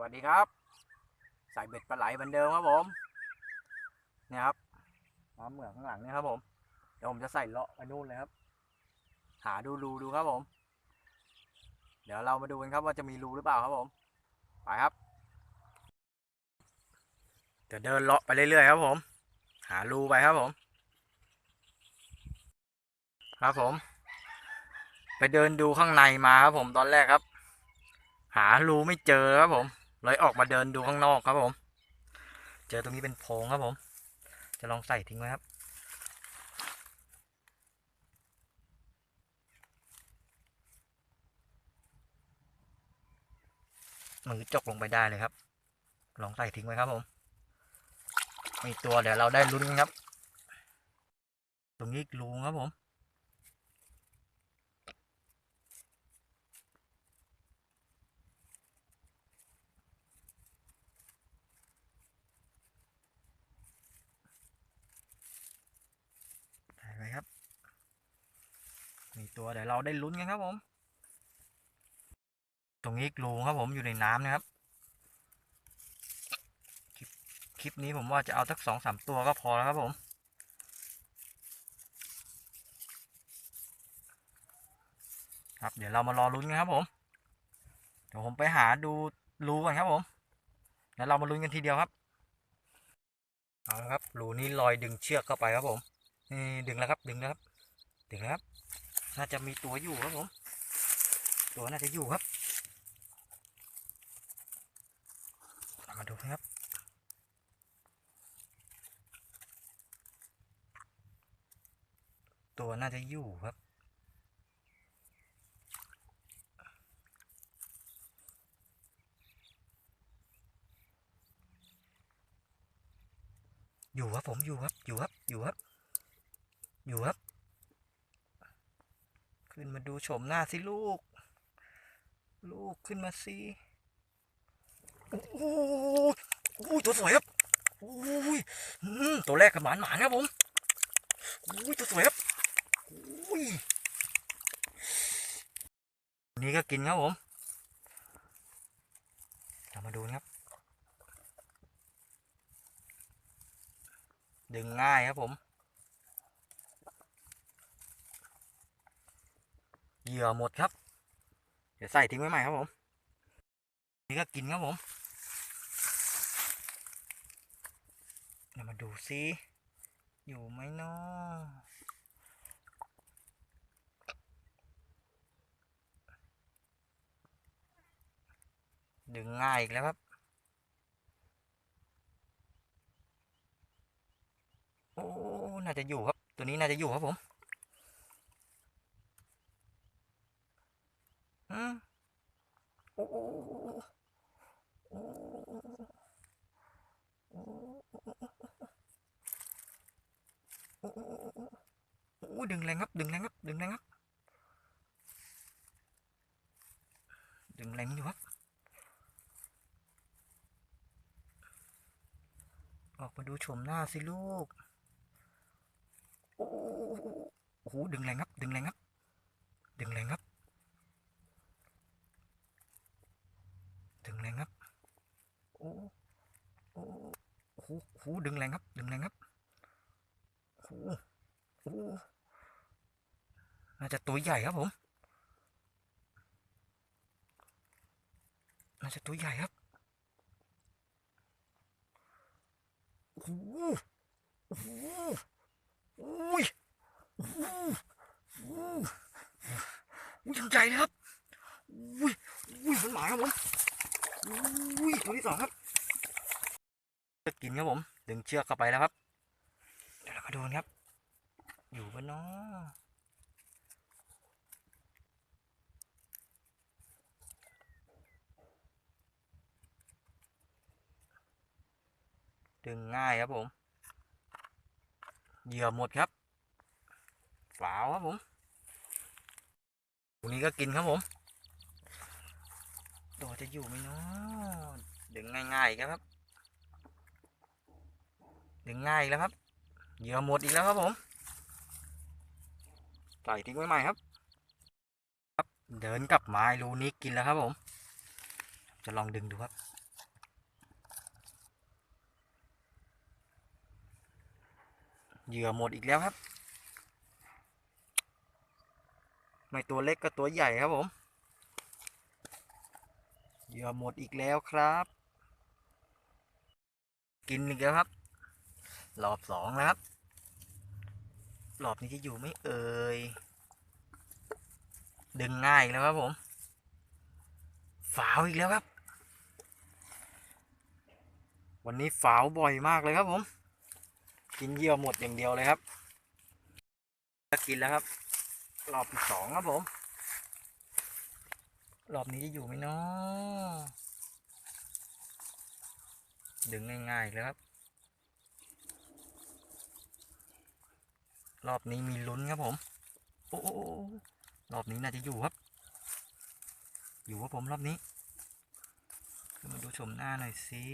วัสดีครับ ใส่เบ็ดปลาไหลเหมือนเดิมครับผมเนี่ยครับมาเหมืองข้างหลังนี่ครับผม เดี๋ยวผมจะใส่เลาะไปนู่นเลยครับ หาดูรูดูครับผม เดี๋ยวเรามาดูกันครับว่าจะมีรูหรือเปล่าครับผม ไปครับ จะเดินเลาะไปเรื่อยๆครับผม หารูไปครับผม ครับผม ไปเดินดูข้างในมาครับผมตอนแรกครับ หารูไม่เจอครับผม เลยออกมาเดินดูข้างนอกครับผม เจอตรงนี้เป็นโพรงครับผม จะลองใส่ทิ้งไว้ครับ มือจกลงไปได้เลยครับ ลองใส่ทิ้งไว้ครับผม มีตัวเดี๋ยวเราได้ลุ้นครับ ตรงนี้รูครับผมครับ มี ตัวเดี๋ยวเราได้ลุ้นกันครับผม ตรงนี้กรูครับผมอยู่ในน้ำนะครับคลิปคลิปนี้ผมว่าจะเอาสักสองสามตัวก็พอแล้วครับผมครับเดี๋ยวเรามารอลุ้นกันครับผมเดี๋ยวผมไปหาดูรูก่อนครับผมแล้วเรามาลุ้นกันทีเดียวครับเอาละครับรูนี้ลอยดึงเชือกเข้าไปครับผมนี่ดึงแล้วครับดึงแล้วครับดึงแล้วครับ น่าจะมีตัวอยู่ครับผม ตัวน่าจะอยู่ครับมาดูครับ ตัวน่าจะอยู่ครับอยู่ครับผมอยู่ครับอยู่ครับอยู่ครับอยู่ครับ ขึ้นมาดูชมหน้าสิลูก ลูกขึ้นมาสิโอ้โหโอ้โหตัวสวยครับโอ้ยอืมตัวแรกกับหมานหมานครับผมโอ้ยตัวสวยครับโอ้ยนี้ก็กินครับผมเรามาดูนะครับ ดึงง่ายครับผม เหยื่อหมดครับ เดี๋ยวใส่ทิ้งไว้ใหม่ครับผม นี่ก็กินครับผมเดี๋ยวมาดูซิ อยู่ไหมเนาะดึงง่ายอีกแล้วครับ โอ้ น่าจะอยู่ครับ ตัวนี้น่าจะอยู่ครับผม อืมโอ้โอ้ดึงแรงครับ ดึงแรงครับ ดึงแรงครับ ดึงแรงอยู่ครับ ออกมาดูชมหน้าสิลูก โอ้โหดึงแรงครับ ดึงแรงครับ ดึงแรงครับ ดึงแรงครับ โอ้โอ้โหโหดึงแรงครับ ดึงแรงครับโอ้โหน่าจะตัวใหญ่ครับผม น่าจะตัวใหญ่ครับโอ้โหโอ้โหอุ้ยโอ้โหโอ้ยยังใหญ่เลยครับอุ้ยอุ้ยมันหมาครับผมอุ้ยตัวที่สองครับ จะกินครับผม ดึงเชือกเข้าไปแล้วครับ เดี๋ยวเรามาดูนครับ อยู่ปะเนาะดึงง่ายครับผม เหยื่อหมดครับฝาวครับผมตัวนี้ก็กินครับผมตัวจะอยู่ไหมเนาะดึงง่ายๆครับ ดึงง่ายแล้วครับ เหยื่อหมดอีกแล้วครับผมใส่ทิ้งไว้ใหม่ครับ ครับ เดินกลับมารูนี้กินแล้วครับผม จะลองดึงดูครับ เหยื่อหมดอีกแล้วครับ ไม่ตัวเล็กก็ตัวใหญ่ครับผม เหยื่อหมดอีกแล้วครับ กินอีกแล้วครับ รอบสองแล้วครับ รอบนี้จะอยู่ไม่เอ่ย ดึงง่ายแล้วครับผม ฝาวอีกแล้วครับ วันนี้ฝาวบ่อยมากเลยครับผม กินเยื่อหมดอย่างเดียวเลยครับกินแล้วครับ รอบที่สองครับผม รอบนี้จะอยู่ไหมเนาะดึงง่ายๆเลยครับ รอบนี้มีลุ้นครับผม โอ้รอบนี้น่าจะอยู่ครับ อยู่ครับผมรอบนี้มาดูชมหน้าหน่อยสิ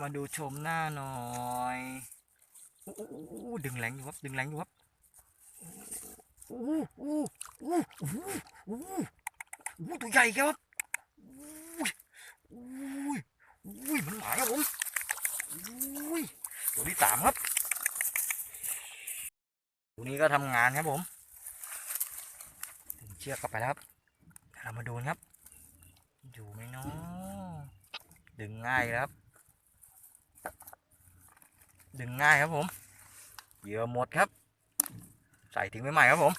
มาดูชมหน้าหน่อยอู้ดึงแรงอยู่ครับ ดึงแรงอยู่ครับโอ้โอ้โอ้โอ้โอ้อู้ตัวใหญ่ครับอุ้ยอุ้ยอุ้ยมันหมายครับผมอุ้ยตัวที่สามครับ ตัวนี้ก็ทำงานครับผมถึงเชือกกลับไปแล้วครับเรามาดูครับ อยู่ไหมเนาะดึงง่ายครับ ดึงง่ายครับผมเหยื่อหมดครับ ใส่ทิ้งไว้ใหม่ครับผม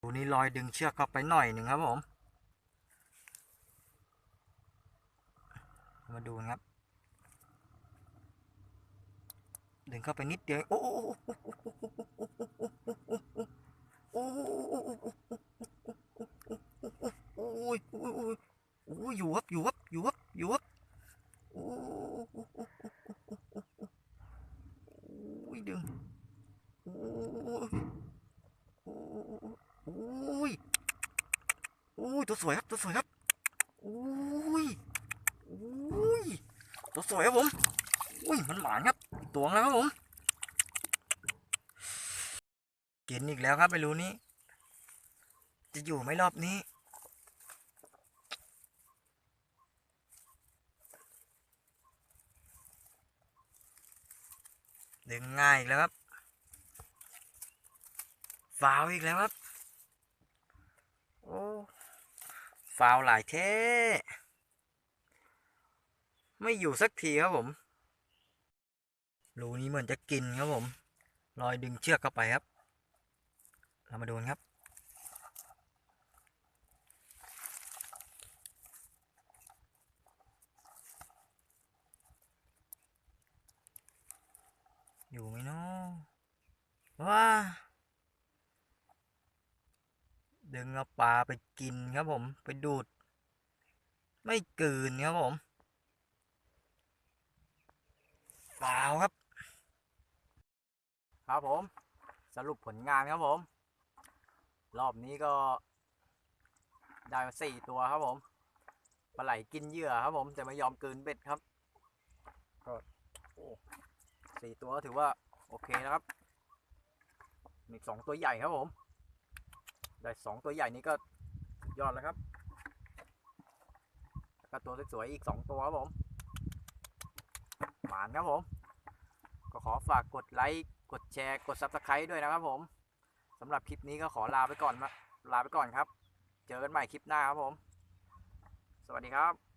ตัวนี้ลอยดึงเชือกเข้าไปหน่อยหนึ่งครับผม มาดูนะครับ ดึงเข้าไปนิดเดียวโอ้โอ้โอ้ยโอ้ยโอ้ยโอ้ยอยู่ครับอยู่ครับอยู่ครับอยู่ครับโอ้ยดึงโอ้ยโอ้ยโอ้ยตัวสวยครับตัวสวยครับโอ้ยโอ้ยตัวสวยครับผมอุ้ยมันหมานครับ ตัวงแล้วครับผมกินอีกแล้วครับไม่รู้นี้ จะอยู่ไหมรอบนี้ ดึงง่ายอีกแล้วครับฟาวอีกแล้วครับ โอ้ฟาวหลายเท่ไม่อยู่สักทีครับผม รูนี้เหมือนจะกินครับผมรอยดึงเชือกเข้าไปครับ เรามาดูกันครับ อยู่ไหมเนาะว้าดึงเอาปลาไปกินครับผม ไปดูด ไม่กืนครับผมเปล่าครับ ครับผม สรุปผลงานครับผม รอบนี้ก็ได้มาสี่ตัวครับผมปลาไหลกินเหยื่อครับผมแต่ไม่ยอมกลืนเบ็ดครับก็โอ้สี่ตัวถือว่าโอเคนะครับมีสองตัวใหญ่ครับผม ได้สองตัวใหญ่นี้ก็ยอดแล้วครับแล้วก็ตัวสวยๆอีกสองตัวครับผม หมานครับผม ก็ขอฝากกดไลค์ กดแชร์กด Subscribe ด้วยนะครับผมสำหรับคลิปนี้ก็ขอลาไปก่อนลาไปก่อนครับ เจอกันใหม่คลิปหน้าครับผม สวัสดีครับ